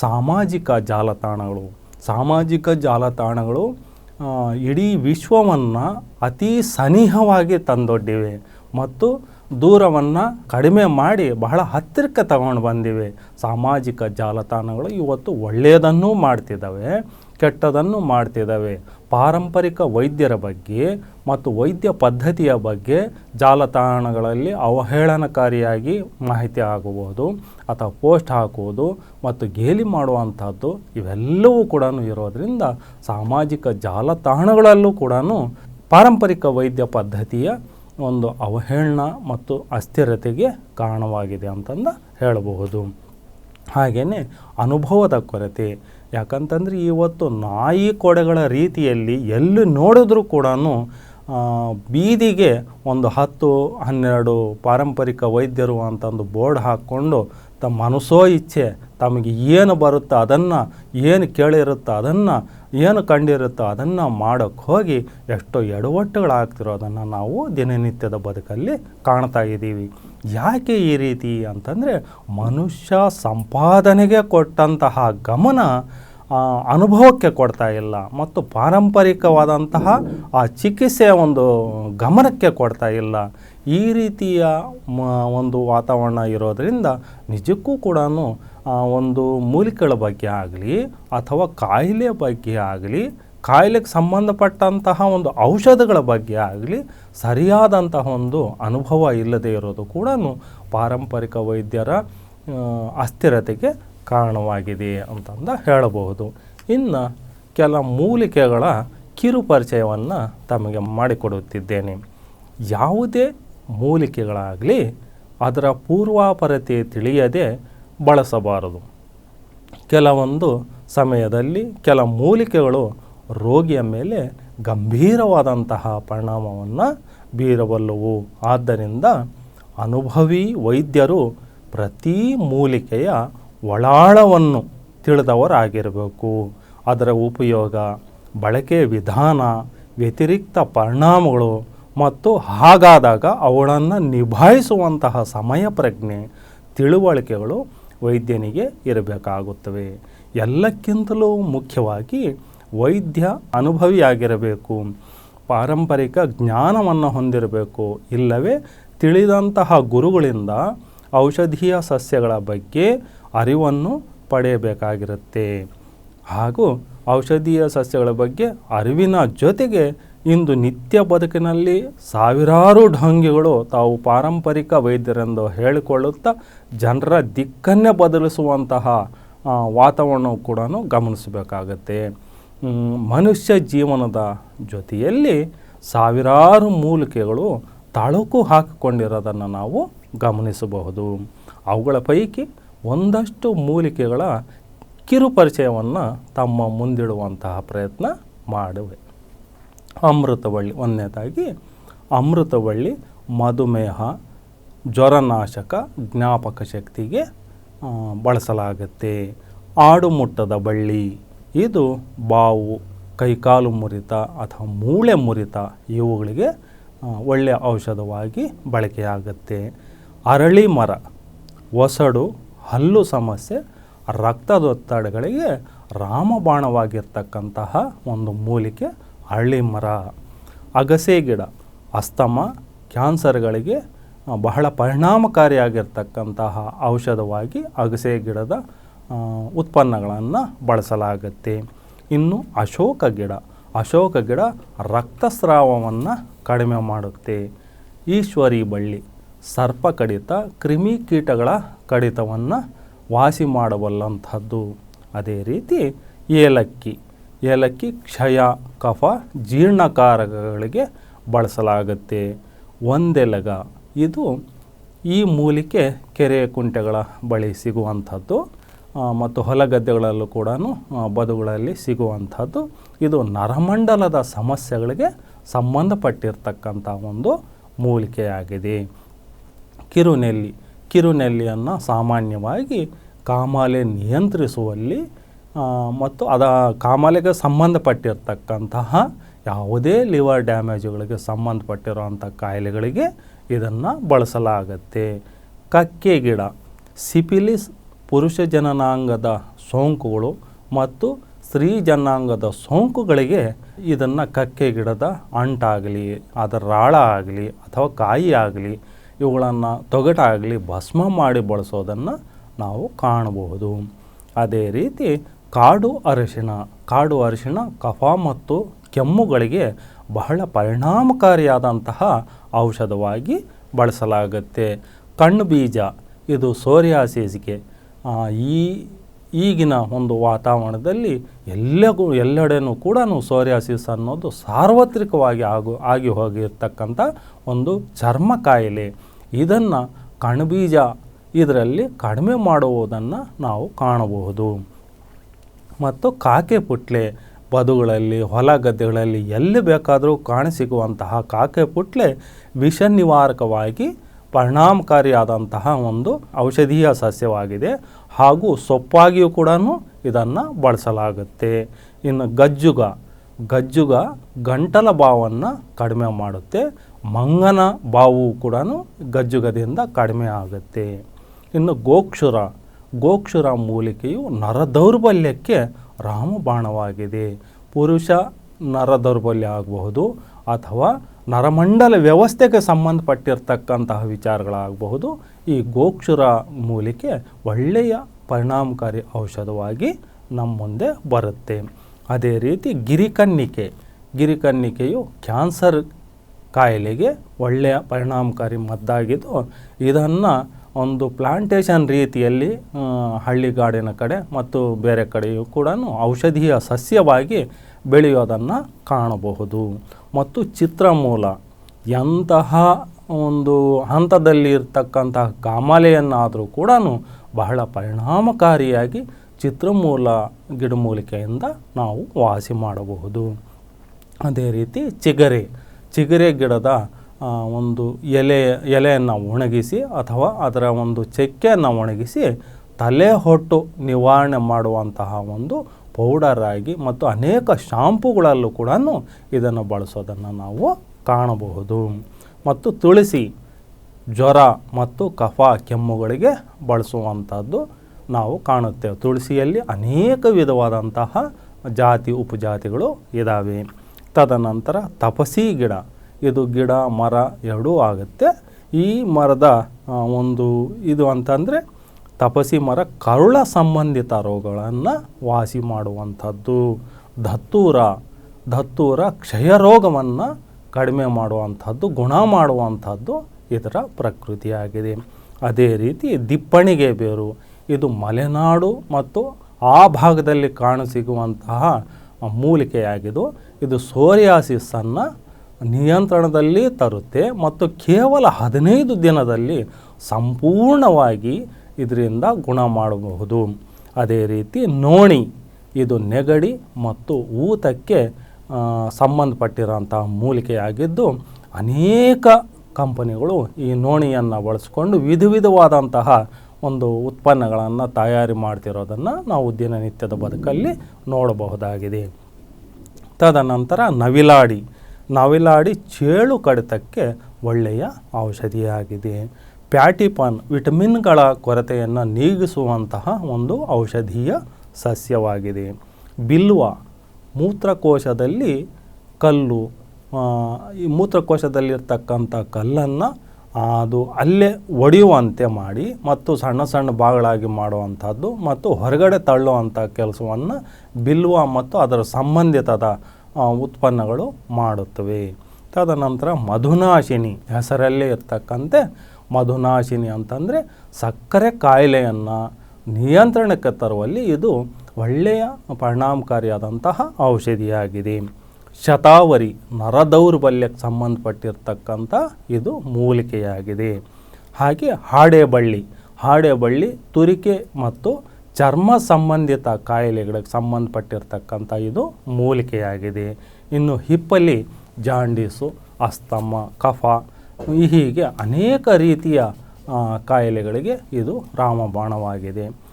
ಸಾಮಾಜಿಕ ಜಾಲತಾಣಗಳು. ಸಾಮಾಜಿಕ ಜಾಲತಾಣಗಳು ಇಡೀ ವಿಶ್ವವನ್ನು ಅತಿ ಸನಿಹವಾಗಿ ತಂದೊಡ್ಡಿವೆ ಮತ್ತು ದೂರವನ್ನು ಕಡಿಮೆ ಮಾಡಿ ಬಹಳ ಹತ್ತಿರಕ್ಕೆ ತಗೊಂಡು ಬಂದಿವೆ. ಸಾಮಾಜಿಕ ಜಾಲತಾಣಗಳು ಇವತ್ತು ಒಳ್ಳೆಯದನ್ನೂ ಮಾಡ್ತಿದ್ದಾವೆ, ಕೆಟ್ಟದನ್ನು ಮಾಡ್ತಿದ್ದಾವೆ. ಪಾರಂಪರಿಕ ವೈದ್ಯರ ಬಗ್ಗೆ ಮತ್ತು ವೈದ್ಯ ಪದ್ಧತಿಯ ಬಗ್ಗೆ ಜಾಲತಾಣಗಳಲ್ಲಿ ಅವಹೇಳನಕಾರಿಯಾಗಿ ಮಾಹಿತಿ ಆಗುವುದು ಅಥವಾ ಪೋಸ್ಟ್ ಹಾಕುವುದು ಮತ್ತು ಗೇಲಿ ಮಾಡುವಂಥದ್ದು ಇವೆಲ್ಲವೂ ಕೂಡ ಇರೋದರಿಂದ ಸಾಮಾಜಿಕ ಜಾಲತಾಣಗಳಲ್ಲೂ ಕೂಡ ಪಾರಂಪರಿಕ ವೈದ್ಯ ಪದ್ಧತಿಯ ಒಂದು ಅವಹೇಳನ ಮತ್ತು ಅಸ್ಥಿರತೆಗೆ ಕಾರಣವಾಗಿದೆ ಅಂತಂದು ಹೇಳಬಹುದು. ಹಾಗೆಯೇ ಅನುಭವದ ಕೊರತೆ ಯಾಕಂತಂದರೆ ಇವತ್ತು ನಾಯಿ ಕೊಡೆಗಳ ರೀತಿಯಲ್ಲಿ ಎಲ್ಲಿ ನೋಡಿದ್ರೂ ಕೂಡ ಬೀದಿಗೆ ಒಂದು ಹತ್ತು, ಹನ್ನೆರಡು ಪಾರಂಪರಿಕ ವೈದ್ಯರು ಅಂತಂದು ಬೋರ್ಡ್ ಹಾಕ್ಕೊಂಡು ತಮ್ಮ ಮನಸ್ಸೋ ಇಚ್ಛೆ, ತಮಗೆ ಏನು ಬರುತ್ತೋ ಅದನ್ನು, ಏನು ಕೇಳಿರುತ್ತೋ ಅದನ್ನು, ಏನು ಕಂಡಿರುತ್ತೋ ಅದನ್ನು ಮಾಡೋಕ್ಕೆ ಹೋಗಿ ಎಷ್ಟೋ ಎಡವಟ್ಟುಗಳಾಗ್ತಿರೋದನ್ನು ನಾವು ದಿನನಿತ್ಯದ ಬದುಕಲ್ಲಿ ಕಾಣ್ತಾ ಇದ್ದೀವಿ. ಯಾಕೆ ಈ ರೀತಿ ಅಂತಂದರೆ ಮನುಷ್ಯ ಸಂಪಾದನೆಗೆ ಕೊಟ್ಟಂತಹ ಗಮನ ಅನುಭವಕ್ಕೆ ಕೊಡ್ತಾ ಇಲ್ಲ ಮತ್ತು ಪಾರಂಪರಿಕವಾದಂತಹ ಆ ಚಿಕಿತ್ಸೆಯ ಒಂದು ಗಮನಕ್ಕೆ ಕೊಡ್ತಾ ಇಲ್ಲ. ಈ ರೀತಿಯ ಒಂದು ವಾತಾವರಣ ಇರೋದರಿಂದ ನಿಜಕ್ಕೂ ಕೂಡ ಒಂದು ಮೂಲಿಕೆಗಳ ಬಗ್ಗೆ ಆಗಲಿ ಅಥವಾ ಕಾಯಿಲೆ ಬಗ್ಗೆ ಆಗಲಿ ಕಾಯಿಲೆಗೆ ಸಂಬಂಧಪಟ್ಟಂತಹ ಒಂದು ಔಷಧಗಳ ಬಗ್ಗೆ ಆಗಲಿ ಸರಿಯಾದಂತಹ ಒಂದು ಅನುಭವ ಇಲ್ಲದೆ ಇರೋದು ಕೂಡ ಪಾರಂಪರಿಕ ವೈದ್ಯರ ಅಸ್ಥಿರತೆಗೆ ಕಾರಣವಾಗಿದೆ ಅಂತಂದ ಹೇಳಬಹುದು. ಇನ್ನು ಕೆಲ ಮೂಲಿಕೆಗಳ ಕಿರುಪರಿಚಯವನ್ನು ತಮಗೆ ಮಾಡಿಕೊಡುತ್ತಿದ್ದೇನೆ. ಯಾವುದೇ ಮೂಲಿಕೆಗಳಾಗಲಿ ಅದರ ಪೂರ್ವಾಪರತೆ ತಿಳಿಯದೆ ಬಳಸಬಾರದು. ಕೆಲವೊಂದು ಸಮಯದಲ್ಲಿ ಕೆಲ ಮೂಲಿಕೆಗಳು ರೋಗಿಯ ಮೇಲೆ ಗಂಭೀರವಾದಂತಹ ಪರಿಣಾಮವನ್ನು ಬೀರಬಲ್ಲವು. ಆದ್ದರಿಂದ ಅನುಭವಿ ವೈದ್ಯರು ಪ್ರತಿ ಮೂಲಿಕೆಯ ಒಳಾಳವನ್ನು ತಿಳಿದವರಾಗಿರಬೇಕು. ಅದರ ಉಪಯೋಗ ಬಳಕೆ ವಿಧಾನ, ವ್ಯತಿರಿಕ್ತ ಪರಿಣಾಮಗಳು ಮತ್ತು ಹಾಗಾದಾಗ ಅವುಗಳನ್ನು ನಿಭಾಯಿಸುವಂತಹ ಸಮಯ ಪ್ರಜ್ಞೆ, ತಿಳುವಳಿಕೆಗಳು ವೈದ್ಯನಿಗೆ ಇರಬೇಕಾಗುತ್ತವೆ. ಎಲ್ಲಕ್ಕಿಂತಲೂ ಮುಖ್ಯವಾಗಿ ವೈದ್ಯ ಅನುಭವಿಯಾಗಿರಬೇಕು. ಪಾರಂಪರಿಕ ಜ್ಞಾನವನ್ನು ಹೊಂದಿರಬೇಕು. ಇಲ್ಲವೇ ತಿಳಿದಂತಹ ಗುರುಗಳಿಂದ ಔಷಧೀಯ ಸಸ್ಯಗಳ ಬಗ್ಗೆ ಅರಿವನ್ನು ಪಡೆಯಬೇಕಾಗಿರುತ್ತೆ. ಹಾಗೂ ಔಷಧೀಯ ಸಸ್ಯಗಳ ಬಗ್ಗೆ ಅರಿವಿನ ಜೊತೆಗೆ ಇಂದು ನಿತ್ಯ ಬದುಕಿನಲ್ಲಿ ಸಾವಿರಾರು ಢಂಗಿಗಳು ತಾವು ಪಾರಂಪರಿಕ ವೈದ್ಯರೆಂದು ಹೇಳಿಕೊಳ್ಳುತ್ತಾ ಜನರ ದಿಕ್ಕನ್ನೇ ಬದಲಿಸುವಂತಹ ವಾತಾವರಣವು ಕೂಡ ಗಮನಿಸಬೇಕಾಗತ್ತೆ. ಮನುಷ್ಯ ಜೀವನದ ಜೊತೆಯಲ್ಲಿ ಸಾವಿರಾರು ಮೂಲಿಕೆಗಳು ತಾಳುಕು ಹಾಕಿಕೊಂಡಿರೋದನ್ನು ನಾವು ಗಮನಿಸಬಹುದು. ಅವುಗಳ ಪೈಕಿ ಒಂದಷ್ಟು ಮೂಲಿಕೆಗಳ ಕಿರುಪರಿಚಯವನ್ನು ತಮ್ಮ ಮುಂದಿಡುವಂತಹ ಪ್ರಯತ್ನ ಮಾಡುವೆ. ಅಮೃತವಳ್ಳಿ, ಒಂದನೇದಾಗಿ ಅಮೃತವಳ್ಳಿ ಮಧುಮೇಹ, ಜ್ವರನಾಶಕ ಜ್ಞಾಪಕ ಶಕ್ತಿಗೆ ಬಳಸಲಾಗುತ್ತೆ. ಆಡುಮುಟ್ಟದ ಬಳ್ಳಿ. ಇದು ಬಾವು, ಕೈಕಾಲು ಮುರಿತ ಅಥವಾ ಮೂಳೆ ಮುರಿತ ಇವುಗಳಿಗೆ ಒಳ್ಳೆಯ ಔಷಧವಾಗಿ ಬಳಕೆಯಾಗುತ್ತೆ. ಅರಳಿ ಮರ ಒಸಡು ಹಲ್ಲು ಸಮಸ್ಯೆ, ರಕ್ತದೊತ್ತಡಗಳಿಗೆ ರಾಮಬಾಣವಾಗಿರ್ತಕ್ಕಂತಹ ಒಂದು ಮೂಲಿಕೆ ಅರಳಿ ಮರ. ಅಗಸೆ ಗಿಡ, ಅಸ್ತಮ, ಕ್ಯಾನ್ಸರ್ಗಳಿಗೆ ಬಹಳ ಪರಿಣಾಮಕಾರಿಯಾಗಿರ್ತಕ್ಕಂತಹ ಔಷಧವಾಗಿ ಅಗಸೆ ಗಿಡದ ಉತ್ಪನ್ನಗಳನ್ನು ಬಳಸಲಾಗುತ್ತೆ. ಇನ್ನು ಅಶೋಕ ಗಿಡ ಅಶೋಕ ಗಿಡ ರಕ್ತಸ್ರಾವವನ್ನು ಕಡಿಮೆ ಮಾಡುತ್ತೆ. ಈಶ್ವರಿ ಬಳ್ಳಿ ಸರ್ಪ ಕಡಿತ ಕ್ರಿಮಿಕೀಟಗಳ ಕಡಿತವನ್ನು ವಾಸಿ ಮಾಡಬಲ್ಲಂಥದ್ದು ಅದೇ ರೀತಿ ಏಲಕ್ಕಿ ಏಲಕ್ಕಿ ಕ್ಷಯ, ಕಫ, ಜೀರ್ಣಕಾರಕಗಳಿಗೆ ಬಳಸಲಾಗುತ್ತೆ. ಒಂದೆಲಗ, ಇದು ಈ ಮೂಲಿಕೆ ಕೆರೆ ಕುಂಟೆಗಳ ಬಳಿ ಸಿಗುವಂಥದ್ದು. ಆ, ಹೊಲ ಗದ್ದೆಗಳಲ್ಲೂ ಕೂಡ ಬದುಗಳಲ್ಲಿ ಸಿಗುವಂಥದ್ದು. ಇದು ನರಮಂಡಲದ ಸಮಸ್ಯೆಗಳಿಗೆ ಸಂಬಂಧಪಟ್ಟಿರ್ತಕ್ಕಂಥ ಒಂದು ಮೂಲಿಕೆಯಾಗಿದೆ. ಕಿರುನೆಲ್ಲಿ ಕಿರುನೆಲ್ಲಿಯನ್ನು ಸಾಮಾನ್ಯವಾಗಿ ಕಾಮಾಲೆ ನಿಯಂತ್ರಿಸುವಲ್ಲಿ ಮತ್ತು ಅದ ಕಾಮಾಲೆಗೆ ಸಂಬಂಧಪಟ್ಟಿರ್ತಕ್ಕಂತಹ ಯಾವುದೇ ಲಿವರ್ ಡ್ಯಾಮೇಜ್ಗಳಿಗೆ ಸಂಬಂಧಪಟ್ಟಿರುವಂಥ ಕಾಯಿಲೆಗಳಿಗೆ ಇದನ್ನು ಬಳಸಲಾಗತ್ತೆ. ಕಕ್ಕೆ ಗಿಡ ಸಿಪಿಲಿಸ್ ಪುರುಷ ಜನನಾಂಗದ ಸೋಂಕುಗಳು ಮತ್ತು ಸ್ತ್ರೀ ಜನಾಂಗದ ಸೋಂಕುಗಳಿಗೆ ಇದನ್ನು ಕಕ್ಕೆ ಗಿಡದ ಅಂಟಾಗಲಿ, ಅದರ ರಾಳ ಆಗಲಿ ಅಥವಾ ಕಾಯಿ ಆಗಲಿ, ಇವುಗಳನ್ನು ತೊಗಟಾಗಲಿ, ಭಸ್ಮ ಮಾಡಿ ಬಳಸೋದನ್ನು ನಾವು ಕಾಣಬಹುದು. ಅದೇ ರೀತಿ ಕಾಡು ಅರಿಶಿಣ ಕಾಡು ಅರಿಶಿಣ ಕಫ ಮತ್ತು ಕೆಮ್ಮುಗಳಿಗೆ ಬಹಳ ಪರಿಣಾಮಕಾರಿಯಾದಂತಹ ಔಷಧವಾಗಿ ಬಳಸಲಾಗುತ್ತೆ. ಕಣ್ಣು ಬೀಜ, ಇದು ಸೋರಿಯಾಸಿಸ್ಗೆ ಈ ಈಗಿನ ಒಂದು ವಾತಾವರಣದಲ್ಲಿ ಎಲ್ಲಗೂ ಎಲ್ಲೆಡೆನೂ ಕೂಡ ಸೋರಿಯಾಸಿಸ್ ಅನ್ನೋದು ಸಾರ್ವತ್ರಿಕವಾಗಿ ಆಗು, ಆಗಿ ಹೋಗಿರ್ತಕ್ಕಂಥ ಒಂದು ಚರ್ಮ ಕಾಯಿಲೆ. ಇದನ್ನು ಕಣ್ಬೀಜ ಇದರಲ್ಲಿ ಕಡಿಮೆ ಮಾಡುವುದನ್ನು ನಾವು ಕಾಣಬಹುದು. ಮತ್ತು ಕಾಕೆ ಪುಟ್ಲೆ ಬದುಗಳಲ್ಲಿ, ಹೊಲ ಗದ್ದೆಗಳಲ್ಲಿ ಎಲ್ಲಿ ಬೇಕಾದರೂ ಕಾಣಸಿಗುವಂತಹ ಕಾಕೆ ಪುಟ್ಲೆ ವಿಷ ನಿವಾರಕವಾಗಿ ಪರಿಣಾಮಕಾರಿಯಾದಂತಹ ಒಂದು ಔಷಧೀಯ ಸಸ್ಯವಾಗಿದೆ ಹಾಗೂ ಸೊಪ್ಪಾಗಿಯೂ ಕೂಡ ಇದನ್ನು ಬಳಸಲಾಗುತ್ತೆ. ಇನ್ನು ಗಜ್ಜುಗ ಗಜ್ಜುಗ ಗಂಟಲ ಬಾವನ್ನು ಕಡಿಮೆ ಮಾಡುತ್ತೆ. ಮಂಗನ ಬಾವು ಕೂಡ ಗಜ್ಜುಗದಿಂದ ಕಡಿಮೆ ಆಗುತ್ತೆ. ಇನ್ನು ಗೋಕ್ಷುರ ಗೋಕ್ಷುರ ಮೂಲಿಕೆಯು ನರ ದೌರ್ಬಲ್ಯಕ್ಕೆ ರಾಮಬಾಣವಾಗಿದೆ. ಪುರುಷ ನರ ದೌರ್ಬಲ್ಯ ಆಗಬಹುದು ಅಥವಾ ನರಮಂಡಲ ವ್ಯವಸ್ಥೆಗೆ ಸಂಬಂಧಪಟ್ಟಿರ್ತಕ್ಕಂತಹ ವಿಚಾರಗಳಾಗಬಹುದು. ಈ ಗೋಕ್ಷುರ ಮೂಲಿಕೆ ಒಳ್ಳೆಯ ಪರಿಣಾಮಕಾರಿ ಔಷಧವಾಗಿ ನಮ್ಮ ಮುಂದೆ ಬರುತ್ತೆ. ಅದೇ ರೀತಿ ಗಿರಿಕನ್ನಿಕೆ, ಗಿರಿಕನ್ನಿಕೆಯು ಕ್ಯಾನ್ಸರ್ ಕಾಯಿಲೆಗೆ ಒಳ್ಳೆಯ ಪರಿಣಾಮಕಾರಿ ಮದ್ದಾಗಿದ್ದು, ಇದನ್ನು ಒಂದು ಪ್ಲಾಂಟೇಷನ್ ರೀತಿಯಲ್ಲಿ ಹಳ್ಳಿಗಾಡಿನ ಕಡೆ ಮತ್ತು ಬೇರೆ ಕಡೆಯೂ ಕೂಡ ಔಷಧೀಯ ಸಸ್ಯವಾಗಿ ಬೆಳೆಯೋದನ್ನು ಕಾಣಬಹುದು. ಮತ್ತು ಚಿತ್ರಮೂಲ ಎಂತಹ ಒಂದು ಹಂತದಲ್ಲಿ ಇರ್ತಕ್ಕಂತಹ ಕಾಮಾಲೆಯನ್ನಾದರೂ ಕೂಡ ಬಹಳ ಪರಿಣಾಮಕಾರಿಯಾಗಿ ಚಿತ್ರಮೂಲ ಗಿಡಮೂಲಿಕೆಯಿಂದ ನಾವು ವಾಸಿ ಮಾಡಬಹುದು. ಅದೇ ರೀತಿ ಚಿಗರೆ ಚಿಗರೆ ಗಿಡದ ಒಂದು ಎಲೆ, ಎಲೆಯನ್ನು ಒಣಗಿಸಿ ಅಥವಾ ಅದರ ಒಂದು ಚೆಕ್ಕೆಯನ್ನು ಒಣಗಿಸಿ ತಲೆ ಹೊಟ್ಟು ನಿವಾರಣೆ ಮಾಡುವಂತಹ ಒಂದು ಪೌಡರ್ ಆಗಿ ಮತ್ತು ಅನೇಕ ಶಾಂಪುಗಳಲ್ಲೂ ಕೂಡ ಇದನ್ನು ಬಳಸೋದನ್ನು ನಾವು ಕಾಣಬಹುದು. ಮತ್ತು ತುಳಸಿ, ಜ್ವರ ಮತ್ತು ಕಫ, ಕೆಮ್ಮುಗಳಿಗೆ ಬಳಸುವಂಥದ್ದು ನಾವು ಕಾಣುತ್ತೇವೆ. ತುಳಸಿಯಲ್ಲಿ ಅನೇಕ ವಿಧವಾದಂತಹ ಜಾತಿ, ಉಪಜಾತಿಗಳು ಇದ್ದಾವೆ ತದನಂತರ ತಪಸಿ ಗಿಡ. ಇದು ಗಿಡ, ಮರ ಎರಡೂ ಆಗುತ್ತೆ. ಈ ಮರದ ಒಂದು ಇದು ಅಂತಂದರೆ ತಪಸಿ ಮರ ಕರುಳ ಸಂಬಂಧಿತ ರೋಗಗಳನ್ನು ವಾಸಿ ಮಾಡುವಂಥದ್ದು. ದತ್ತೂರ ದತ್ತೂರ ಕ್ಷಯ ರೋಗವನ್ನು ಕಡಿಮೆ ಮಾಡುವಂಥದ್ದು, ಗುಣ ಮಾಡುವಂಥದ್ದು ಇದರ ಪ್ರಕೃತಿಯಾಗಿದೆ. ಅದೇ ರೀತಿ ದಿಪ್ಪಣಿಗೆ ಬೇರು, ಇದು ಮಲೆನಾಡು ಮತ್ತು ಆ ಭಾಗದಲ್ಲಿ ಕಾಣಸಿಗುವಂತಹ ಮೂಲಿಕೆಯಾಗಿದ್ದು, ಇದು ಸೋರಿಯಾಸಿಸನ್ನು ನಿಯಂತ್ರಣದಲ್ಲಿ ತರುತ್ತೆ ಮತ್ತು ಕೇವಲ ಹದಿನೈದು ದಿನದಲ್ಲಿ ಸಂಪೂರ್ಣವಾಗಿ ಇದರಿಂದ ಗುಣ ಮಾಡಬಹುದು. ಅದೇ ರೀತಿ ನೋಣಿ, ಇದು ನೆಗಡಿ ಮತ್ತು ಊತಕ್ಕೆ ಸಂಬಂಧಪಟ್ಟಿರೋಂಥ ಮೂಲಿಕೆಯಾಗಿದ್ದು ಅನೇಕ ಕಂಪನಿಗಳು ಈ ನೋಣಿಯನ್ನು ಬಳಸ್ಕೊಂಡು ವಿಧ ವಿಧವಾದಂತಹ ಒಂದು ಉತ್ಪನ್ನಗಳನ್ನು ತಯಾರಿ ಮಾಡ್ತಿರೋದನ್ನು ನಾವು ದಿನನಿತ್ಯದ ಬದುಕಲ್ಲಿ ನೋಡಬಹುದಾಗಿದೆ. ತದನಂತರ ನವಿಲಾಡಿ ನವಿಲಾಡಿ ಚೇಳು ಕಡಿತಕ್ಕೆ ಒಳ್ಳೆಯ ಔಷಧಿಯಾಗಿದೆ. ಪ್ಯಾಟಿಪಾನ್ ವಿಟಮಿನ್ಗಳ ಕೊರತೆಯನ್ನು ನೀಗಿಸುವಂತಹ ಒಂದು ಔಷಧೀಯ ಸಸ್ಯವಾಗಿದೆ. ಬಿಲ್ವ ಮೂತ್ರಕೋಶದಲ್ಲಿ ಕಲ್ಲು ಈ ಮೂತ್ರಕೋಶದಲ್ಲಿರ್ತಕ್ಕಂಥ ಕಲ್ಲನ್ನು ಅದು ಅಲ್ಲೇ ಒಡೆಯುವಂತೆ ಮಾಡಿ ಮತ್ತು ಸಣ್ಣ ಸಣ್ಣ ಭಾಗಗಳಾಗಿ ಮಾಡುವಂಥದ್ದು ಮತ್ತು ಹೊರಗಡೆ ತಳ್ಳುವಂಥ ಕೆಲಸವನ್ನು ಬಿಲ್ವ ಮತ್ತು ಅದರ ಸಂಬಂಧಿತದ ಉತ್ಪನ್ನಗಳು ಮಾಡುತ್ತವೆ. ತದನಂತರ ಮಧುನಾಶಿನಿ, ಹೆಸರಲ್ಲೇ ಇರ್ತಕ್ಕಂತೆ ಮಧುನಾಶಿನಿ ಅಂತಂದರೆ ಸಕ್ಕರೆ ಕಾಯಿಲೆಯನ್ನು ನಿಯಂತ್ರಣಕ್ಕೆ ತರುವಲ್ಲಿ ಇದು ಒಳ್ಳೆಯ ಪರಿಣಾಮಕಾರಿಯಾದಂತಹ ಔಷಧಿಯಾಗಿದೆ. ಶತಾವರಿ ನರದೌರ್ಬಲ್ಯಕ್ಕೆ ಸಂಬಂಧಪಟ್ಟಿರ್ತಕ್ಕಂಥ ಇದು ಮೂಲಿಕೆಯಾಗಿದೆ. ಹಾಗೆ ಹಾಡೆಬಳ್ಳಿ ಹಾಡೆಬಳ್ಳಿ ತುರಿಕೆ ಮತ್ತು ಚರ್ಮ ಸಂಬಂಧಿತ ಕಾಯಿಲೆಗಳಿಗೆ ಸಂಬಂಧಪಟ್ಟಿರ್ತಕ್ಕಂಥ ಇದು ಮೂಲಿಕೆಯಾಗಿದೆ. ಇನ್ನು ಹಿಪ್ಪಲಿ ಜಾಂಡೀಸು ಅಸ್ತಮ ಕಫ ಹೀಗೆ ಅನೇಕ ರೀತಿಯ ಕಾಯಿಲೆಗಳಿಗೆ ಇದು ರಾಮಬಾಣವಾಗಿದೆ.